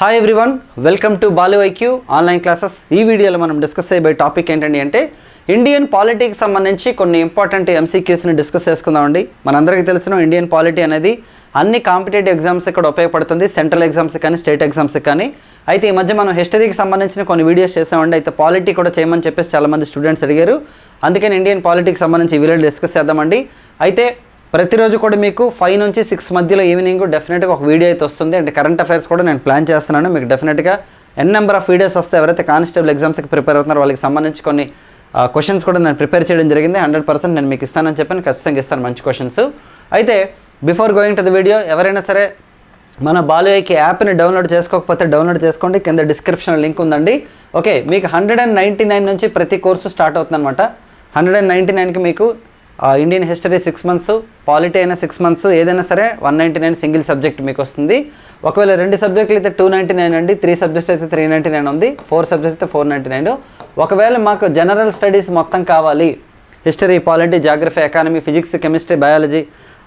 Hi everyone welcome to Balu IQ online classes ఈ వీడియోలో మనం డిస్కస్ చేయబోయే టాపిక్ ఏంటండి అంటే ఇండియన్ పాలిటీకి సంబంధించి కొన్ని ఇంపార్టెంట్ ఎంసీక్యూస్ని డిస్కస్ చేసుకుందామండి మనందరికీ తెలిసిన ఇండియన్ పాలిటీ అనేది అన్ని కాంపిటేటివ్ ఎగ్జామ్స్ ఇక్కడ ఉపయోగపడుతుంది. సెంట్రల్ ఎగ్జామ్స్ కానీ స్టేట్ ఎగ్జామ్స్ కానీ. అయితే ఈ మధ్య మనం హిస్టరీకి సంబంధించిన కొన్ని వీడియోస్ చేసామండి. అయితే పాలిటీ కూడా చేయమని చెప్పేసి చాలామంది స్టూడెంట్స్ అడిగారు. అందుకని ఇండియన్ పాలిటీకి సంబంధించి ఈ వీడియో డిస్కస్ చేద్దామండి. అయితే ప్రతిరోజు కూడా మీకు ఫైవ్ నుంచి సిక్స్ మధ్యలో ఈవినింగ్ డెఫినెట్గా ఒక వీడియో అయితే వస్తుంది. అంటే కరెంట్ అఫైర్స్ కూడా నేను ప్లాన్ చేస్తున్నాను. మీకు డెఫినెట్గా ఎన్ నెంబర్ ఆఫ్ వీడియోస్ వస్తే ఎవరైతే కానిస్టేబుల్ ఎగ్జామ్స్కి ప్రిపేర్ అవుతున్నారో వాళ్ళకి సంబంధించి కొన్ని క్వశ్చన్స్ కూడా నేను ప్రిపేర్ చేయడం జరిగింది. హండ్రెడ్ పర్సెంట్ నేను మీకు ఇస్తానని చెప్పాను. ఖచ్చితంగా ఇస్తాను మంచి క్వశ్చన్స్ అయితే before going to the video ఎవరైనా సరే మన బాలయ్యకి యాప్ని డౌన్లోడ్ చేసుకోకపోతే డౌన్లోడ్ చేసుకోండి. కింద డిస్క్రిప్షన్ లింక్ ఉందండి. ఓకే మీకు హండ్రెడ్ అండ్ నైంటీ నైన్ నుంచి ప్రతి కోర్సు స్టార్ట్ అవుతుందన్నమాట. హండ్రెడ్ అండ్ నైంటీ నైన్కి మీకు Indian history six months polity అయినా సిక్స్ మంత్స్ ఏదైనా సరే one ninety nine single subject మీకు వస్తుంది ఒకవేళ రెండు సబ్జెక్టులు అయితే టూ నైంటీ నైన్ అండి త్రీ సబ్జెక్ట్స్ అయితే త్రీ నైంటీ నైన్ ఉంది ఫోర్ సబ్జెక్ట్స్ అయితే ఫోర్ నైంటీ నైన్. ఒకవేళ మాకు జనరల్ స్టడీస్ మొత్తం కావాలి history polity geography economy physics chemistry biology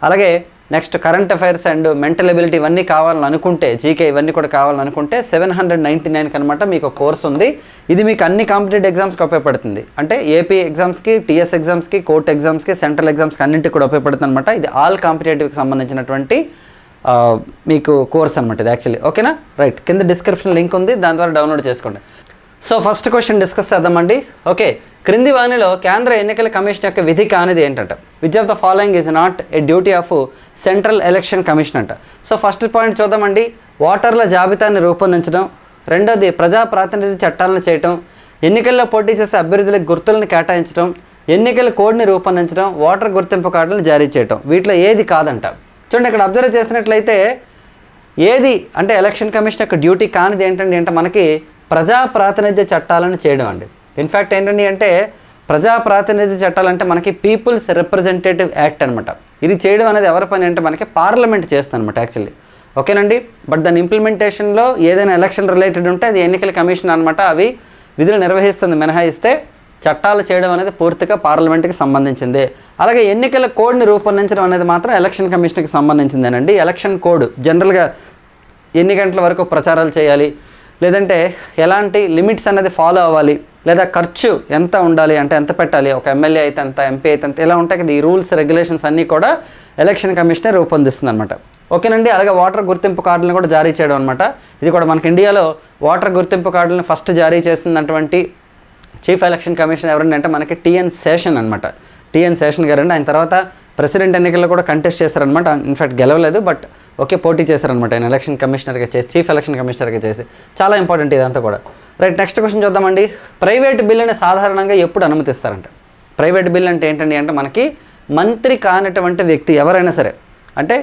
అలాగే next current affairs and mental ability ఇవన్నీ కావాలని అనుకుంటే జీకే ఇవన్నీ కూడా కావాలని అనుకుంటే సెవెన్ హండ్రెడ్ నైంటీ నైన్కి అనమాట మీకు ఒక కోర్స్ ఉంది. ఇది మీకు అన్ని కాంపిటేటివ్ ఎగ్జామ్స్కి ఉపయోగపడుతుంది. అంటే ఏపీ ఎగ్జామ్స్కి టీఎస్ ఎగ్జామ్స్కి కోర్ట్ ఎగ్జామ్స్కి సెంట్రల్ ఎగ్జామ్స్కి అన్నింటికి కూడా ఉపయోగపడుతుంది అనమాట ఇది ఆల్ కాంపిటేటివ్కి సంబంధించినటువంటి మీకు కోర్స్ అనమాట ఇది యాక్చువల్లీ. ఓకేనా? రైట్. కింద డిస్క్రిప్షన్ లింక్ ఉంది. దాని ద్వారా డౌన్లోడ్ చేసుకోండి. సో ఫస్ట్ క్వశ్చన్ డిస్కస్ చేద్దామండి. ఓకే. క్రింది వాణిలో కేంద్ర ఎన్నికల కమిషన్ యొక్క విధి కానిది ఏంటంట? Which of the following is not a duty of central election commission అంట. సో ఫస్ట్ పాయింట్ చూద్దామండి. ఓటర్ల జాబితాని రూపొందించడం. రెండోది ప్రజా ప్రాతినిధ్య చట్టాలను చేయటం. ఎన్నికల్లో పోటీ చేసే అభ్యర్థులకు గుర్తులను కేటాయించడం ఎన్నికల కోడ్ని రూపొందించడం. ఓటర్ గుర్తింపు కార్డులను జారీ చేయటం. వీటిలో ఏది కాదంట. చూడండి ఇక్కడ అబ్జర్వ్ చేసినట్లయితే ఏది అంటే ఎలక్షన్ కమిషన్ యొక్క డ్యూటీ కానిది ఏంటంటే అంటే మనకి ప్రజా ప్రాతినిధ్య చట్టాలను చేయడం అండి. ఇన్ఫ్యాక్ట్ ఏంటండి అంటే ప్రజా ప్రాతినిధ్య మనకి పీపుల్స్ రిప్రజెంటేటివ్ యాక్ట్ అనమాట ఇది చేయడం అనేది ఎవరి పని అంటే మనకి పార్లమెంట్ చేస్తుంది అనమాట యాక్చువల్లీ ఓకేనండి? బట్ దాని ఇంప్లిమెంటేషన్లో ఏదైనా ఎలక్షన్ రిలేటెడ్ ఉంటే అది ఎన్నికల కమిషన్ అనమాట అవి విధులు నిర్వహిస్తుంది మినహాయిస్తే చట్టాలు చేయడం అనేది పూర్తిగా పార్లమెంట్కి సంబంధించింది. అలాగే ఎన్నికల కోడ్ని రూపొందించడం అనేది మాత్రం ఎలక్షన్ కమిషన్కి సంబంధించిందేనండి. ఎలక్షన్ కోడ్ జనరల్గా ఎన్ని గంటల వరకు ప్రచారాలు చేయాలి? లేదంటే ఎలాంటి లిమిట్స్ అనేది ఫాలో అవ్వాలి? లేదా ఖర్చు ఎంత ఉండాలి? అంటే ఎంత పెట్టాలి? ఒక ఎమ్మెల్యే అయితే ఎంత ఎంపీ అయితే ఎంత ఇలా ఉంటాయి కదా ఈ రూల్స్ రెగ్యులేషన్స్ అన్నీ కూడా ఎలక్షన్ కమిషనే రూపొందిస్తుంది అనమాట ఓకేనండి? అలాగే వాటర్ గుర్తింపు కార్డులను కూడా జారీ చేయడం అనమాట ఇది కూడా మనకి ఇండియాలో వాటర్ గుర్తింపు కార్డులను ఫస్ట్ జారీ చేసినటువంటి చీఫ్ ఎలక్షన్ కమిషన్ ఎవరండి అంటే మనకి టిఎన్ శేషన్ అనమాట టిఎన్ శేషన్ గారండి. ఆయన తర్వాత ప్రెసిడెంట్ ఎన్నికల్లో కూడా కంటెస్ట్ చేశారనమాట ఇన్ఫాక్ట్ గెలవలేదు బట్ ఓకే పోటీ చేశారనమాట ఆయన. ఎలక్షన్ కమిషనర్గా చేసి చీఫ్ ఎలక్షన్ కమిషనర్గా చేసి. చాలా ఇంపార్టెంట్ ఇదంతా కూడా. రైట్ నెక్స్ట్ క్వశ్చన్ చూద్దామండి. ప్రైవేట్ బిల్లుని సాధారణంగా ఎప్పుడు అనుమతిస్తారంట? ప్రైవేట్ బిల్ అంటే ఏంటండి అంటే మనకి మంత్రి కానటువంటి వ్యక్తి ఎవరైనా సరే అంటే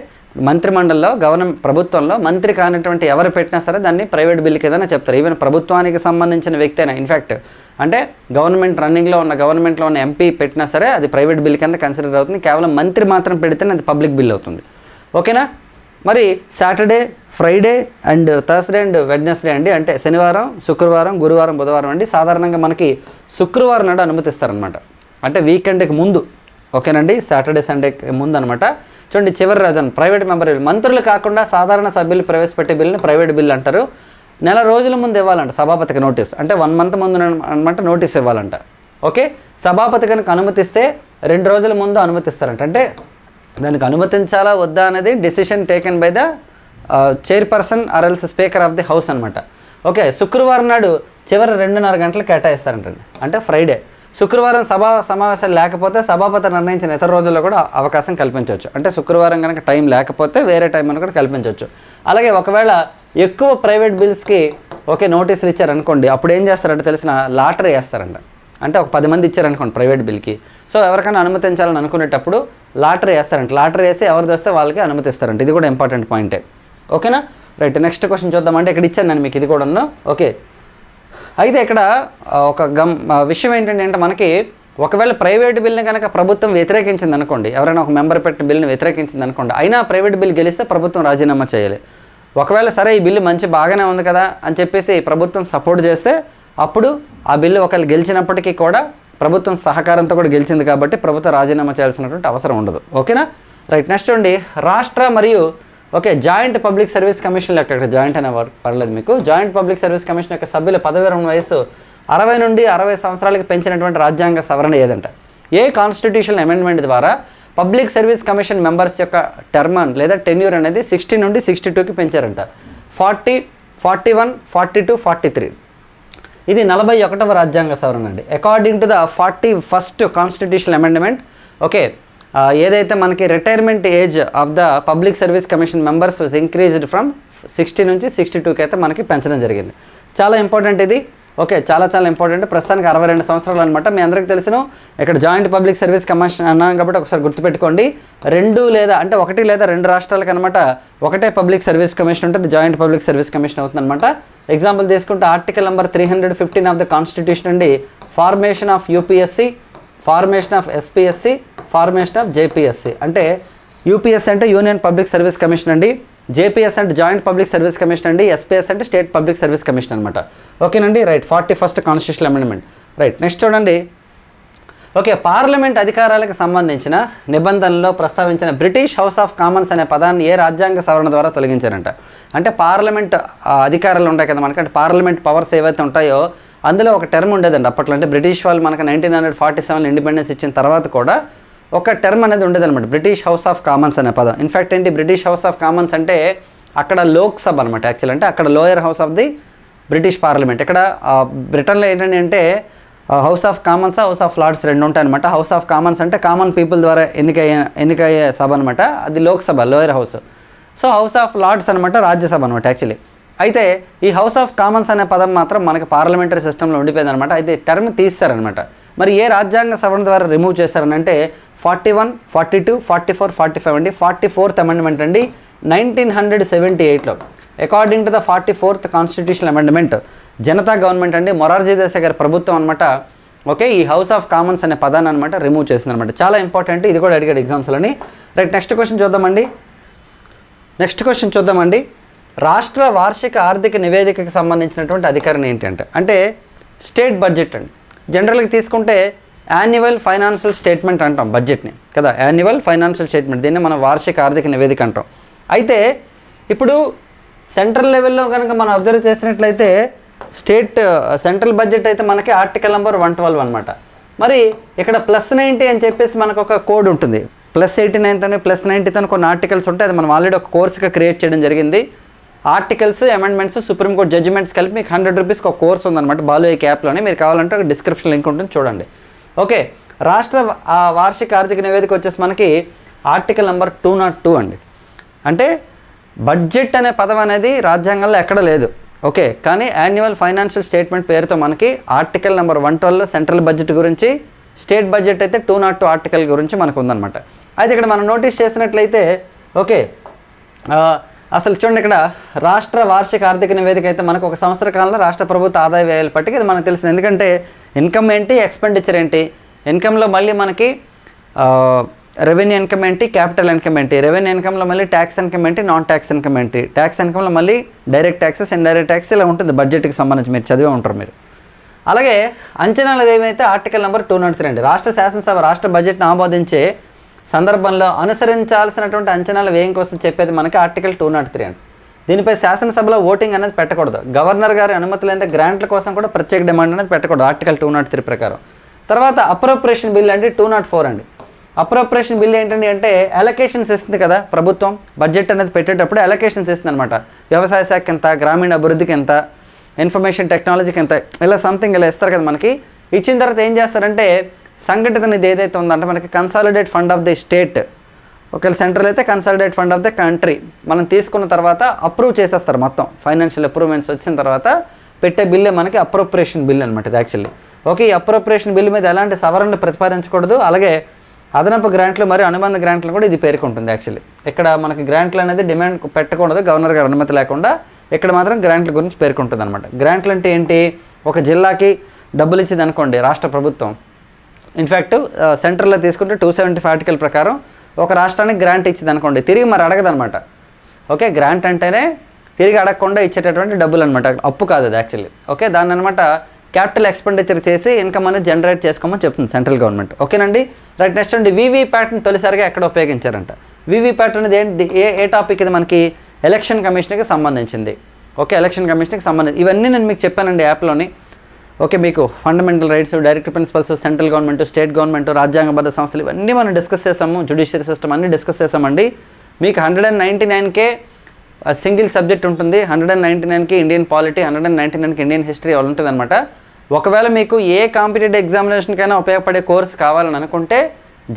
మంత్రిమండలిలో గవర్నమెంట్ ప్రభుత్వంలో మంత్రి కానటువంటి ఎవరు పెట్టినా సరే దాన్ని ప్రైవేట్ బిల్ కిందనే చెప్తారు. ఈవెన్ ప్రభుత్వానికి సంబంధించిన వ్యక్తి అయినా ఇన్ఫ్యాక్ట్ అంటే గవర్నమెంట్ రన్నింగ్లో ఉన్న గవర్నమెంట్లో ఉన్న ఎంపీ పెట్టినా సరే అది ప్రైవేట్ బిల్ కింద కన్సిడర్ అవుతుంది. కేవలం మంత్రి మాత్రం పెడితేనే అది పబ్లిక్ బిల్ అవుతుంది. ఓకేనా? మరి Saturday Friday and Thursday and Wednesday అండి. అంటే శనివారం శుక్రవారం గురువారం బుధవారం అండి. సాధారణంగా మనకి శుక్రవారం నాడు అనుమతిస్తారనమాట అంటే వీకెండ్కి ముందు. ఓకేనండి? సాటర్డే సండేకి ముందు అనమాట చూడండి చివరి రాజన్ ప్రైవేట్ మెంబర్ బిల్. మంత్రులు కాకుండా సాధారణ సభ్యులు ప్రవేశపెట్టే బిల్ని ప్రైవేట్ బిల్ అంటారు. నెల రోజుల ముందు ఇవ్వాలంట సభాపతికి నోటీస్. అంటే వన్ మంత్ ముందు అనమాట నోటీస్ ఇవ్వాలంట. ఓకే? సభాపతి కనుక అనుమతిస్తే రెండు రోజుల ముందు అనుమతిస్తారంట. అంటే దానికి అనుమతించాలా వద్దా అనేది decision taken by the chairperson or else speaker of the house అనమాట ఓకే శుక్రవారం నాడు చివరి రెండున్నర గంటలు కేటాయిస్తారంటండి. అంటే ఫ్రైడే శుక్రవారం సభా సమావేశాలు లేకపోతే సభాపతి నిర్ణయించిన ఇతర రోజుల్లో కూడా అవకాశం కల్పించవచ్చు. అంటే శుక్రవారం కనుక టైం లేకపోతే వేరే టైం అని కూడా కల్పించవచ్చు. అలాగే ఒకవేళ ఎక్కువ ప్రైవేట్ బిల్స్కి ఓకే నోటీసులు ఇచ్చారనుకోండి అప్పుడు ఏం చేస్తారంటే తెలిసిన లాటరీ వేస్తారంట. అంటే ఒక పది మంది ఇచ్చారనుకోండి ప్రైవేట్ బిల్కి. సో ఎవరికైనా అనుమతించాలని అనుకునేటప్పుడు లాటరీ వేస్తారంట. లాటరీ వేసి ఎవరు వస్తే వాళ్ళకి అనుమతిస్తారంట. ఇది కూడా ఇంపార్టెంట్ పాయింటే. ఓకేనా? రైట్ నెక్స్ట్ క్వశ్చన్ చూద్దామంటే ఇక్కడ ఇచ్చాను నేను మీకు ఇది కూడా ఓకే. అయితే ఇక్కడ ఒక గమ్ విషయం ఏంటంటే అంటే మనకి ఒకవేళ ప్రైవేట్ బిల్ని కనుక ప్రభుత్వం వ్యతిరేకించింది అనుకోండి ఎవరైనా ఒక మెంబర్ పెట్టిన బిల్ని వ్యతిరేకించింది అనుకోండి అయినా ప్రైవేట్ బిల్ గెలిస్తే ప్రభుత్వం రాజీనామా చేయాలి. ఒకవేళ సరే ఈ బిల్లు మంచి బాగానే ఉంది కదా అని చెప్పేసి ప్రభుత్వం సపోర్ట్ చేస్తే అప్పుడు ఆ బిల్లు ఒకవేళ గెలిచినప్పటికీ కూడా ప్రభుత్వం సహకారంతో కూడా గెలిచింది కాబట్టి ప్రభుత్వం రాజీనామా చేయాల్సినటువంటి అవసరం ఉండదు. ఓకేనా? రైట్ నెక్స్ట్ ఉండి రాష్ట్ర మరియు okay joint public service commission లెక్క ఇక్కడ జాయింట్ అనే పర్లేదు మీకు. జాయింట్ పబ్లిక్ సర్వీస్ కమిషన్ యొక్క సభ్యుల పదవి విరమణ వయసు అరవై నుండి అరవై సంవత్సరాలకి పెంచినటువంటి రాజ్యాంగ సవరణ ఏదంట? ఏ కాన్స్టిట్యూషన్ అమెండ్మెంట్ ద్వారా పబ్లిక్ సర్వీస్ కమిషన్ మెంబర్స్ యొక్క టర్మ్ లేదా టెన్యూర్ అనేది సిక్స్టీ నుండి సిక్స్టీ టూకి పెంచారంట. Forty forty one forty two forty three ఇది నలభై ఒకటవ రాజ్యాంగ సవరణ అండి. According to the forty first constitution amendment okay ఏదైతే మనకి retirement age of the public service commission members was increased from sixty నుంచి సిక్స్టీ టూకి అయితే మనకి పెంచడం జరిగింది. చాలా ఇంపార్టెంట్ ఇది. ఓకే చాలా చాలా ఇంపార్టెంట్. ప్రస్తుతానికి అరవై రెండు సంవత్సరాలు అనమాట మీ అందరికీ తెలుసును ఇక్కడ జాయింట్ పబ్లిక్ సర్వీస్ కమిషన్ అన్నాను కాబట్టి ఒకసారి గుర్తుపెట్టుకోండి. రెండు లేదా అంటే ఒకటి లేదా రెండు రాష్ట్రాలకు అనమాట ఒకటే పబ్లిక్ సర్వీస్ కమిషన్ ఉంటుంది. జాయింట్ పబ్లిక్ సర్వీస్ కమిషన్ అవుతుంది అనమాట ఎగ్జాంపుల్ తీసుకుంటే article number three hundred fifteen of the constitution అండి. Formation of UPSC formation of SPSC formation of JPSC అంటే యూపీఎస్సి అంటే యూనియన్ పబ్లిక్ సర్వీస్ కమిషన్ అండి. జేపీఎస్ అంటే joint public service commission అండి SPS అంటే స్టేట్ పబ్లిక్ సర్వీస్ కమిషన్ అనమాట ఓకేనండి? Right forty first constitution amendment. Right next చూడండి. Okay parliament అధికారాలకు సంబంధించిన నిబంధనలో ప్రస్తావించిన బ్రిటిష్ హౌస్ ఆఫ్ కామన్స్ అనే పదాన్ని ఏ రాజ్యాంగ సవరణ ద్వారా తొలగించారంట? అంటే పార్లమెంట్ అధికారాలు ఉంటాయి కదా మనకి అంటే పార్లమెంట్ పవర్స్ ఏవైతే ఉంటాయో అందులో ఒక టర్మ్ ఉండేదండి అప్పట్లో. అంటే బ్రిటిష్ వాళ్ళు మనకు nineteen hundred forty seven independence ఇచ్చిన తర్వాత కూడా ఒక టర్మ్ అనేది ఉండేదన్నమాట. బ్రిటిష్ హౌస్ ఆఫ్ కామన్స్ అనే పదం. ఇన్ఫ్యాక్ట్ ఏంటి? బ్రిటిష్ హౌస్ ఆఫ్ కామన్స్ అంటే అక్కడ లోక్సభ అనమాట యాక్చువల్ అంటే అక్కడ lower house of the British parliament ఇక్కడ బ్రిటన్లో ఏంటంటే అంటే House of Commons House of Lords రెండు ఉంటాయి అనమాట హౌస్ ఆఫ్ కామన్స్ అంటే కామన్ పీపుల్ ద్వారా ఎన్నికయ్యే ఎన్నికయ్యే సభ అనమాట అది Lok Sabha lower house so House of Lords అనమాట రాజ్యసభ అనమాట యాక్చువల్లీ అయితే ఈ హౌస్ ఆఫ్ కామన్స్ అనే పదం మాత్రం మనకి పార్లమెంటరీ సిస్టంలో ఉండిపోయింది అనమాట అయితే టర్మ్ తీస్తారనమాట మరి ఏ రాజ్యాంగ సవరణ ద్వారా రిమూవ్ చేస్తారనంటే అంటే forty one forty two forty four forty five అండి. ఫార్టీ ఫోర్త్ అమెండ్మెంట్ అండి. నైన్టీన్ హండ్రెడ్ సెవెంటీ ఎయిట్లో according to the forty fourth constitution amendment Janata government అండి మొరార్జీ దేశాయ్ గారి ప్రభుత్వం అనమాట ఓకే ఈ హౌస్ ఆఫ్ కామన్స్ అనే పదాన్ని అనమాట రిమూవ్ చేసింది అనమాట చాలా ఇంపార్టెంట్ ఇది కూడా అడిగాడు ఎగ్జామ్స్లోని రైట్ నెక్స్ట్ క్వశ్చన్ చూద్దామండి. నెక్స్ట్ క్వశ్చన్ చూద్దామండి. రాష్ట్ర వార్షిక ఆర్థిక నివేదికకి సంబంధించినటువంటి అధికారం ఏంటంటే అంటే స్టేట్ బడ్జెట్ అండి. జనరల్గా తీసుకుంటే యాన్యువల్ ఫైనాన్షియల్ స్టేట్మెంట్ అంటాం బడ్జెట్ని కదా? యాన్యువల్ ఫైనాన్షియల్ స్టేట్మెంట్ దీన్ని మనం వార్షిక ఆర్థిక నివేదిక అంటాం. అయితే ఇప్పుడు సెంట్రల్ లెవెల్లో కనుక మనం అబ్జర్వ్ చేసినట్లయితే స్టేట్ సెంట్రల్ బడ్జెట్ అయితే మనకి ఆర్టికల్ నెంబర్ వన్ ట్వెల్వ్ అనమాట మరి ఇక్కడ ప్లస్ నైంటీ అని చెప్పేసి మనకు ఒక కోడ్ ఉంటుంది. ప్లస్ ఎయిటీ నైన్తో ప్లస్ నైంటీతో కొన్ని ఆర్టికల్స్ ఉంటాయి. అది మనం ఆల్రెడీ ఒక కోర్సుగా క్రియేట్ చేయడం జరిగింది. ఆర్టికల్స్ అమెండ్మెంట్స్ సుప్రీంకోర్టు జడ్జిమెంట్స్ కలిపి మీకు హండ్రెడ్ రూపీస్కి ఒక కోర్స్ ఉందన్నమాట. బాలు ఏ క్యాప్లోనే మీరు కావాలంటే ఒక డిస్క్రిప్షన్ లింక్ ఉంటుంది చూడండి. ఓకే రాష్ట్ర ఆ వార్షిక ఆర్థిక నివేదిక వచ్చేసి మనకి article number two not two అండి. అంటే బడ్జెట్ అనే పదం అనేది రాజ్యాంగంలో ఎక్కడ లేదు. ఓకే కానీ యాన్యువల్ ఫైనాన్షియల్ స్టేట్మెంట్ పేరుతో మనకి ఆర్టికల్ నెంబర్ వన్ ట్వెల్వ్లో సెంట్రల్ బడ్జెట్ గురించి స్టేట్ బడ్జెట్ అయితే టూ నాట్ టూ ఆర్టికల్ గురించి మనకు ఉందన్నమాట అయితే ఇక్కడ మనం నోటీస్ చేసినట్లయితే ఓకే అసలు చూడండి ఇక్కడ రాష్ట్ర వార్షిక ఆర్థిక నివేదిక అయితే మనకు ఒక సంవత్సర కాలంలో రాష్ట్ర ప్రభుత్వ ఆదాయ వ్యయాల పట్టిక ఇది మనకు తెలిసింది. ఎందుకంటే ఇన్కమ్ ఏంటి ఎక్స్పెండిచర్ ఏంటి? ఇన్కమ్లో మళ్ళీ మనకి రెవెన్యూ ఇన్కమ్ ఏంటి క్యాపిటల్ ఇన్కమ్ ఏంటి? రెవెన్యూ ఇన్కంలో మళ్ళీ ట్యాక్స్ ఇన్కమ్ ఏంటి నాన్ ట్యాక్స్ ఇన్కమ్ ఏంటి ట్యాక్స్ ఇన్కమ్లో మళ్ళీ డైరెక్ట్ ట్యాక్సెస్ ఇండైరెక్ట్ ట్యాక్స్ ఇలా ఉంటుంది. బడ్జెట్కి సంబంధించి మీరు చదివే ఉంటారు మీరు. అలాగే అంచనాల ఏమైతే article number two not three అండి. రాష్ట్ర శాసనసభ రాష్ట్ర బడ్జెట్ను ఆమోదించే సందర్భంలో అనుసరించాల్సినటువంటి అంచనాల వ్యయం కోసం చెప్పేది మనకి ఆర్టికల్ టూ నాట్ త్రీ అండి. దీనిపై శాసనసభలో ఓటింగ్ అనేది పెట్టకూడదు. గవర్నర్ గారి అనుమతి లేని గ్రాంట్ల కోసం కూడా ప్రత్యేక డిమాండ్ అనేది పెట్టకూడదు ఆర్టికల్ టూ నాట్ త్రీ ప్రకారం. తర్వాత అప్రోప్రియేషన్ బిల్ అంటే టూ నాట్ ఫోర్ అండి. అప్రోప్రియేషన్ బిల్ ఏంటండి అంటే అలొకేషన్స్ ఇస్తుంది కదా ప్రభుత్వం. బడ్జెట్ అనేది పెట్టేటప్పుడు అలొకేషన్స్ ఇస్తుంది అనమాట వ్యవసాయ శాఖ ఎంత గ్రామీణ అభివృద్ధికి ఎంత ఇన్ఫర్మేషన్ టెక్నాలజీకి ఎంత ఇలా సంథింగ్ ఇలా ఇస్తారు కదా మనకి. ఇచ్చిన తర్వాత ఏం చేస్తారంటే సంఘటిత ఏదైతే ఉందంటే మనకి consolidate fund of the state ఒకవేళ సెంట్రల్ అయితే consolidate fund of the country మనం తీసుకున్న తర్వాత అప్రూవ్ చేసేస్తారు మొత్తం. ఫైనాన్షియల్ అప్రూవ్మెంట్స్ వచ్చిన తర్వాత పెట్టే బిల్లే మనకి అప్రోప్రియేషన్ బిల్ అనమాట ఇది యాక్చువల్లీ ఓకే ఈ అప్రోప్రియేషన్ బిల్ మీద ఎలాంటి సవరణలు ప్రతిపాదించకూడదు. అలాగే అదనపు గ్రాంట్లు మరియు అనుబంధ గ్రాంట్లు కూడా ఇది పేర్కొంటుంది యాక్చువల్లీ ఇక్కడ మనకి గ్రాంట్లు అనేది డిమాండ్ పెట్టకూడదు గవర్నర్ గారి అనుమతి లేకుండా ఇక్కడ మాత్రం గ్రాంట్ల గురించి పేర్కొంటుంది అనమాట గ్రాంట్లు అంటే ఏంటి? ఒక జిల్లాకి డబ్బులు ఇచ్చింది అనుకోండి రాష్ట్ర ప్రభుత్వం. ఇన్ఫ్యాక్ట్ సెంట్రల్లో తీసుకుంటే టూ సెవెంటీ ఆర్టికల్ ప్రకారం ఒక రాష్ట్రానికి గ్రాంట్ ఇచ్చింది అనుకోండి. తిరిగి మరి అడగదనమాట ఓకే గ్రాంట్ అంటేనే తిరిగి అడగకుండా ఇచ్చేటటువంటి డబ్బులు అనమాట అప్పు కాదు అది యాక్చువల్లీ ఓకే దాన్ని అనమాట క్యాపిటల్ ఎక్స్పెండిచర్ చేసి ఇన్కమ్ అనేది జనరేట్ చేసుకోమని చెప్తుంది సెంట్రల్ గవర్నమెంట్ ఓకేనండి రైట్ నెక్స్ట్ అండి వీవీ ప్యాట్ని తొలిసారిగా ఎక్కడ ఉపయోగించారంట? వివిప్యాట్ అనేది ఏంటి? ఏ ఏ టాపిక్ ఇది మనకి ఎలక్షన్ కమిషన్కి సంబంధించింది? ఓకే ఎలక్షన్ కమిషన్కి సంబంధించి ఇవన్నీ నేను మీకు చెప్పానండి యాప్లోని ఓకే మీకు fundamental rights direct principles central government state government రాజ్యాంగబద్ధ సంస్థలు ఇవన్నీ మనం డిస్కస్ చేసాము. జుడిషియరీ సిస్టమ్ అన్నీ డిస్కస్ చేసామండి. మీకు హండ్రెడ్ అండ్ నైంటీ నైన్కే సింగిల్ సబ్జెక్ట్ ఉంటుంది. హండ్రెడ్ అండ్ నైంటీ నైన్కి Indian polity hundred and ninety నైన్కి ఇండియన్ హిస్టరీ అలా ఉంటుంది అనమాట ఒకవేళ మీకు ఏ కాంపిటేటివ్ ఎగ్జామినేషన్కైనా ఉపయోగపడే కోర్స్ కావాలని అనుకుంటే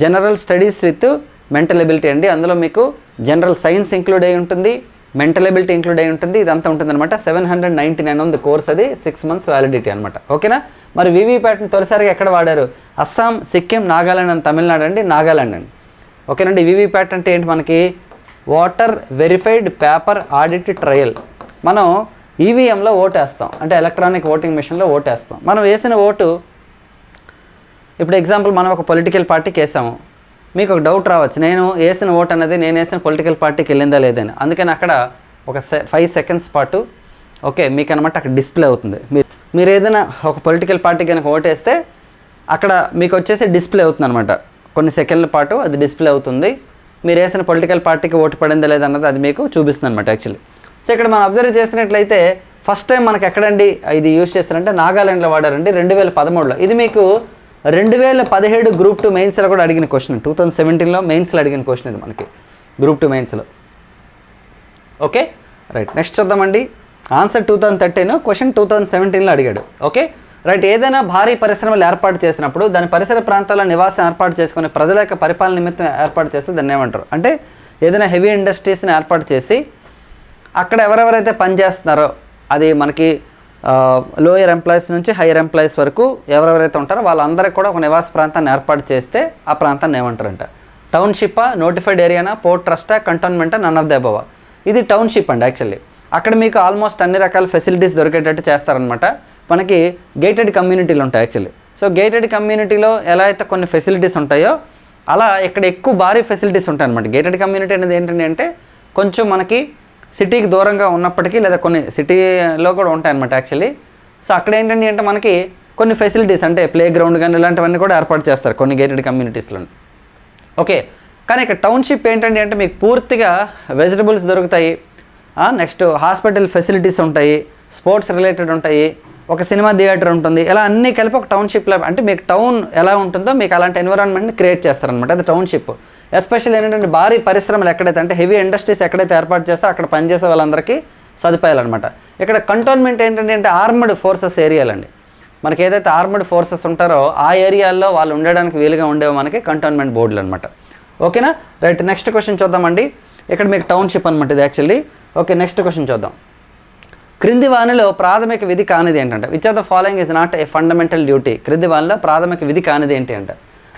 general studies with mental ability అండి. అందులో మీకు జనరల్ సైన్స్ ఇంక్లూడ్ అయి ఉంటుంది. మెంటల్ ఎబిలిటీ ఇంక్లూడ్ అయి ఉంటుంది ఇదంతా ఉంటుంది అనమాట సెవెన్ హండ్రెడ్ నైంటీ నైన్ ఉంది కోర్స్ అది సిక్స్ మంత్స్ వ్యాలిడిటీ అనమాట ఓకేనా? మరి వివిప్యాట్ని తొలిసారిగా ఎక్కడ వాడారు? అస్సాం సిక్కిం నాగాలాండ్ అని తమిళనాడు అండి నాగాలాండ్ అండి. ఓకేనండి వివిప్యాట్ అంటే ఏంటి మనకి? Voter verified paper audit trial మనం ఈవీఎంలో ఓటేస్తాం అంటే ఎలక్ట్రానిక్ ఓటింగ్ మిషన్లో ఓటేస్తాం మనం వేసిన ఓటు ఇప్పుడు ఎగ్జాంపుల్ మనం ఒక పొలిటికల్ పార్టీకి వేసాము. మీకు ఒక డౌట్ రావచ్చు. నేను వేసిన ఓట్ అనేది నేను వేసిన పొలిటికల్ పార్టీకి వెళ్ళిందా లేదని. అందుకని అక్కడ ఒక సె ఫైవ్ సెకండ్స్ పాటు ఓకే మీకు అనమాట అక్కడ డిస్ప్లే అవుతుంది. మీరు మీరు ఏదైనా ఒక పొలిటికల్ పార్టీ కనుక ఓటేస్తే అక్కడ మీకు వచ్చేసి డిస్ప్లే అవుతుంది అనమాట కొన్ని సెకండ్ల పాటు అది డిస్ప్లే అవుతుంది. మీరు వేసిన పొలిటికల్ పార్టీకి ఓటు పడిందా లేదన్నది అది మీకు చూపిస్తుంది అనమాట యాక్చువల్లీ సో ఇక్కడ మనం అబ్జర్వ్ చేసినట్లయితే ఫస్ట్ టైం మనకు ఎక్కడండి ఇది యూజ్ చేస్తారంటే నాగాలాండ్లో వాడారండి రెండు వేల పదమూడులో. ఇది మీకు రెండు వేల పదిహేడు గ్రూప్ టూ మెయిన్స్లో కూడా అడిగిన క్వశ్చన్ టూ థౌజండ్ సెవెంటీన్లో మెయిన్స్లో అడిగిన క్వశ్చన్ ఇది మనకి. గ్రూప్ టూ మెయిన్స్లో ఓకే రైట్ నెక్స్ట్ చూద్దామండి. Answer two thousand thirteen question two thousand సెవెంటీన్లో అడిగాడు. ఓకే రైట్ ఏదైనా భారీ పరిశ్రమలు ఏర్పాటు చేసినప్పుడు దాని పరిసర ప్రాంతాల్లో నివాసం ఏర్పాటు చేసుకుని ప్రజల యొక్క పరిపాలన నిమిత్తం ఏర్పాటు చేస్తే దాన్ని ఏమంటారు? అంటే ఏదైనా హెవీ ఇండస్ట్రీస్ని ఏర్పాటు చేసి అక్కడ ఎవరెవరైతే పనిచేస్తున్నారో అది మనకి లోయర్ ఎంప్లాయీస్ నుంచి హైయర్ ఎంప్లాయీస్ వరకు ఎవరెవరైతే ఉంటారో వాళ్ళందరికీ కూడా ఒక నివాస ప్రాంతాన్ని ఏర్పాటు చేస్తే ఆ ప్రాంతాన్ని ఏమంటారంట? టౌన్షిప్పా నోటిఫైడ్ ఏరియానా పోర్ట్ ట్రస్టా కంటోన్మెంటా నన్ ఆఫ్ ద ఇది టౌన్షిప్ అండి యాక్చువల్లీ అక్కడ మీకు ఆల్మోస్ట్ అన్ని రకాల ఫెసిలిటీస్ దొరికేటట్టు చేస్తారనమాట మనకి గేటెడ్ కమ్యూనిటీలు ఉంటాయి యాక్చువల్లీ సో గేటెడ్ కమ్యూనిటీలో ఎలా అయితే కొన్ని ఫెసిలిటీస్ ఉంటాయో అలా ఇక్కడ ఎక్కువ భారీ ఫెసిలిటీస్ ఉంటాయి అనమాట గేటెడ్ కమ్యూనిటీ అనేది ఏంటంటే అంటే కొంచెం మనకి సిటీకి దూరంగా ఉన్నప్పటికీ లేదా కొన్ని సిటీలో కూడా ఉంటాయి అనమాట యాక్చువల్లీ. సో అక్కడ ఏంటంటే అంటే మనకి కొన్ని ఫెసిలిటీస్ అంటే ప్లే గ్రౌండ్ కానీ ఇలాంటివన్నీ కూడా ఏర్పాటు చేస్తారు కొన్ని గేటెడ్ కమ్యూనిటీస్లో ఓకే కానీ ఇక్కడ టౌన్షిప్ ఏంటంటే అంటే మీకు పూర్తిగా వెజిటబుల్స్ దొరుకుతాయి. నెక్స్ట్ హాస్పిటల్ ఫెసిలిటీస్ ఉంటాయి స్పోర్ట్స్ రిలేటెడ్ ఉంటాయి ఒక సినిమా థియేటర్ ఉంటుంది. ఇలా అన్నీ కలిపి ఒక టౌన్షిప్లో అంటే మీకు టౌన్ ఎలా ఉంటుందో మీకు అలాంటి ఎన్విరాన్మెంట్ని క్రియేట్ చేస్తారనమాట అది టౌన్షిప్. ఎస్పెషల్ ఏంటంటే భారీ పరిశ్రమలు ఎక్కడైతే అంటే హెవీ ఇండస్ట్రీస్ ఎక్కడైతే ఏర్పాటు చేస్తారో అక్కడ పనిచేసే వాళ్ళందరికీ సదుపాయాలు అనమాట ఇక్కడ కంటోన్మెంట్ ఏంటంటే అంటే ఆర్మడ్ ఫోర్సెస్ ఏరియాలండి. మనకి ఏదైతే ఆర్మడ్ ఫోర్సెస్ ఉంటారో ఆ ఏరియాల్లో వాళ్ళు ఉండడానికి వీలుగా ఉండేవి మనకి కంటోన్మెంట్ బోర్డులు అనమాట ఓకేనా? రైట్ నెక్స్ట్ క్వశ్చన్ చూద్దామండి. ఇక్కడ మీకు టౌన్షిప్ అనమాట ఇది యాక్చువల్లీ. ఓకే నెక్స్ట్ క్వశ్చన్ చూద్దాం. క్రింది వానిలో ప్రాథమిక విధి కానిది ఏంటంటే which of the following is not a fundamental duty క్రింది వానిలో ప్రాథమిక విధి కానిది ఏంటి అంటే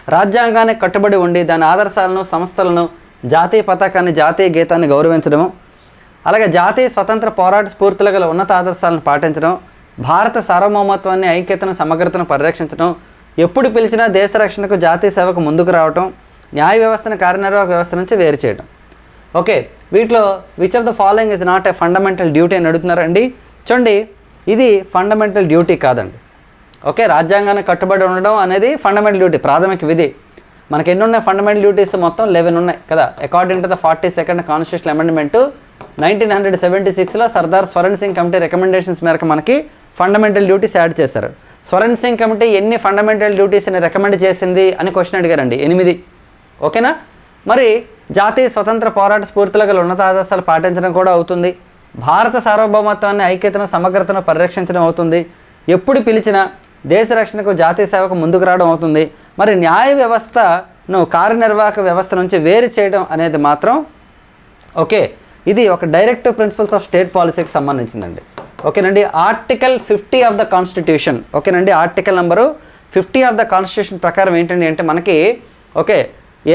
రాజ్యాంగానికి కట్టుబడి ఉండి దాని ఆదర్శాలను సంస్థలను జాతీయ పతాకాన్ని జాతీయ గీతాన్ని గౌరవించడము అలాగే జాతీయ స్వతంత్ర పోరాట స్ఫూర్తులు గల ఉన్నత ఆదర్శాలను పాటించడం భారత సార్వభౌమత్వాన్ని ఐక్యతను సమగ్రతను పరిరక్షించడం ఎప్పుడు పిలిచినా దేశ రక్షణకు జాతీయ సేవకు ముందుకు రావటం న్యాయ వ్యవస్థను కార్యనిర్వాహక వ్యవస్థ నుంచి వేరు చేయడం ఓకే వీటిలో which of the following is not a fundamental duty అని అడుగుతున్నారండి? చూడండి ఇది ఫండమెంటల్ డ్యూటీ కాదండి. ఓకే రాజ్యాంగానికి కట్టుబడి ఉండడం అనేది ఫండమెంటల్ డ్యూటీ ప్రాథమిక విధి. మనకి ఎన్ని ఉన్నాయి ఫండమెంటల్ డ్యూటీస్ మొత్తం? లెవెన్ ఉన్నాయి కదా? According to the forty second constitution amendment nineteen hundred seventy సిక్స్లో సర్దార్ స్వరణ్ సింగ్ కమిటీ రికమెండేషన్స్ మేరకు మనకి ఫండమెంటల్ డ్యూటీస్ యాడ్ చేశారు. స్వరణ్ సింగ్ కమిటీ ఎన్ని ఫండమెంటల్ డ్యూటీస్ని రికమెండ్ చేసింది అని క్వశ్చన్ అడిగారండి. ఎనిమిది. ఓకేనా? మరి జాతీయ స్వతంత్ర పోరాట స్ఫూర్తిలో గల ఉన్నత ఆదర్శాలు పాటించడం కూడా అవుతుంది. భారత సార్వభౌమత్వాన్ని ఐక్యతను సమగ్రతను పరిరక్షించడం అవుతుంది. ఎప్పుడు పిలిచినా దేశ రక్షణకు జాతీయ సేవకు ముందుకు రావడం అవుతుంది. మరి న్యాయ వ్యవస్థను కార్యనిర్వాహక వ్యవస్థ నుంచి వేరు చేయడం అనేది మాత్రం ఓకే. ఇది ఒక డైరెక్టివ్ ప్రిన్సిపల్స్ ఆఫ్ స్టేట్ పాలసీకి సంబంధించిందండి. ఓకేనండి? Article fifty of the constitution. ఓకేనండి? Article number fifty of the constitution ప్రకారం ఏంటండి అంటే మనకి ఓకే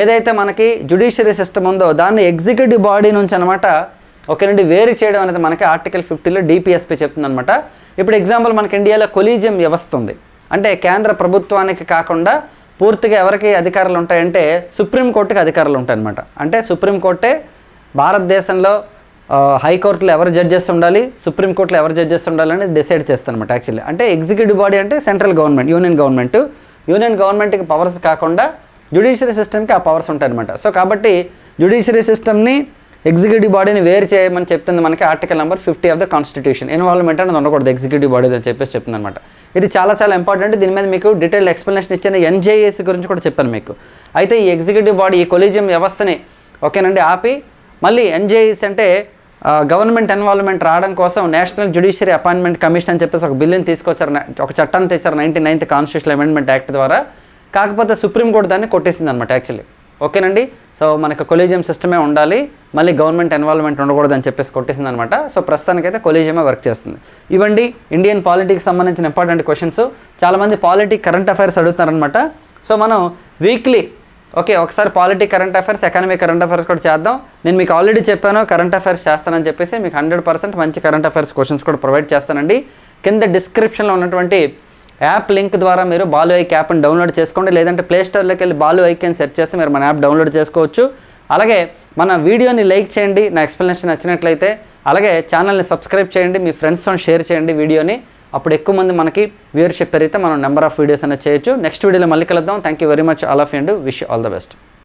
ఏదైతే మనకి జుడిషియరీ సిస్టమ్ ఉందో దాన్ని ఎగ్జిక్యూటివ్ బాడీ నుంచి అనమాట ఓకేనండి వేరు చేయడం అనేది మనకి ఆర్టికల్ ఫిఫ్టీలో డిపిఎస్పి చెప్తుందనమాట ఇప్పుడు ఎగ్జాంపుల్ మనకి ఇండియాలో కొలీజియం వ్యవస్థ ఉంది. అంటే కేంద్ర ప్రభుత్వానికి కాకుండా పూర్తిగా ఎవరికి అధికారాలు ఉంటాయంటే సుప్రీంకోర్టుకి అధికారాలు ఉంటాయన్నమాట. అంటే సుప్రీంకోర్టే భారతదేశంలో హైకోర్టులో ఎవరు జడ్జెస్ ఉండాలి సుప్రీంకోర్టులో ఎవరు జడ్జెస్ ఉండాలి అనేది డిసైడ్ చేస్తానమాట యాక్చువల్లీ అంటే ఎగ్జిక్యూటివ్ బాడీ అంటే central government union government union గవర్నమెంట్కి పవర్స్ కాకుండా జ్యుడిషియరీ సిస్టమ్కి ఆ పవర్స్ ఉంటాయన్నమాట. సో కాబట్టి జ్యుడిషియరీ సిస్టమ్ని ఎగ్జిక్యూటివ్ బాడీని వేరు చేయమని చెప్తుంది మనకి article number fifty of the constitution. Involvement అనేది ఉండకూడదు ఎగ్జిక్యూటివ్ బాడీ అని చెప్పేసి చెప్తుంది అనమాట ఇది చాలా చాలా ఇంపార్టెంట్ దీని మీద మీకు డీటెయిల్ ఎక్స్ప్లెనేషన్ ఇచ్చిన ఎన్జేఏసీ గురించి కూడా చెప్పాను మీకు. అయితే ఈ ఎగ్జిక్యూటివ్ బాడీ ఈ కొలీజియం వ్యవస్థని ఓకేనండి ఆపి మళ్ళీ ఎన్జేఏసీ అంటే గవర్నమెంట్ ఇన్వాల్వ్మెంట్ రావడం కోసం నేషనల్ జ్యుడిషియరీ అపాయింట్మెంట్ కమిషన్ అని చెప్పేసి ఒక బిల్లుని తీసుకొచ్చారు. ఒక చట్టాన్ని తెచ్చారు. Ninety ninth constitution amendment act ద్వారా. కాకపోతే సుప్రీంకోర్టు దాన్ని కొట్టేసింది అనమాట యాక్చువల్లీ ఓకేనండి? సో మనకు కొలీజియం సిస్టమే ఉండాలి మళ్ళీ గవర్నమెంట్ ఇన్వాల్వ్మెంట్ ఉండకూడదు అని చెప్పేసి కొట్టేసింది అనమాట సో ప్రస్తుతానికైతే కొలీజియమే వర్క్ చేస్తుంది. ఇవ్వండి ఇండియన్ పాలిటిక్స్ సంబంధించిన ఇంపార్టెంట్ క్వశ్చన్స్ చాలామంది పాలిటిక్ కరెంట్ అఫైర్స్ అడుగుతున్నారనమాట. సో మనం వీక్లీ ఓకే ఒకసారి politic current affairs economy current affairs కూడా చేద్దాం. నేను మీకు ఆల్రెడీ చెప్పాను కరెంట్ అఫైర్స్ చేస్తానని చెప్పేసి మీకు హండ్రెడ్ పర్సెంట్ మంచి కరెంట్ అఫైర్స్ క్వశ్చన్స్ కూడా ప్రొవైడ్ చేస్తానండి. కింద డిస్క్రిప్షన్లో ఉన్నటువంటి యాప్ లింక్ ద్వారా మీరు బాలు ఐక్ యాప్ని డౌన్లోడ్ చేసుకోండి. లేదంటే ప్లేస్టోర్లోకి వెళ్ళి బాలు ఐక్ అని సెర్చ్ చేస్తే మీరు మన యాప్ డౌన్లోడ్ చేసుకోవచ్చు. అలాగే మన వీడియోని లైక్ చేయండి. నా ఎక్స్ప్లెనేషన్ నచ్చినట్లయితే అలాగే ఛానల్ని సబ్స్క్రైబ్ చేయండి. మీ ఫ్రెండ్స్తో షేర్ చేయండి వీడియోని. అప్పుడు ఎక్కువ మంది మనకి వ్యూయర్షిప్ పెరిగితే మనం నెంబర్ ఆఫ్ వీడియోస్ అనేది చేయొచ్చు. నెక్స్ట్ వీడియోలో మళ్ళీ కలుద్దాం. Thank you very much. All of and wish all the best.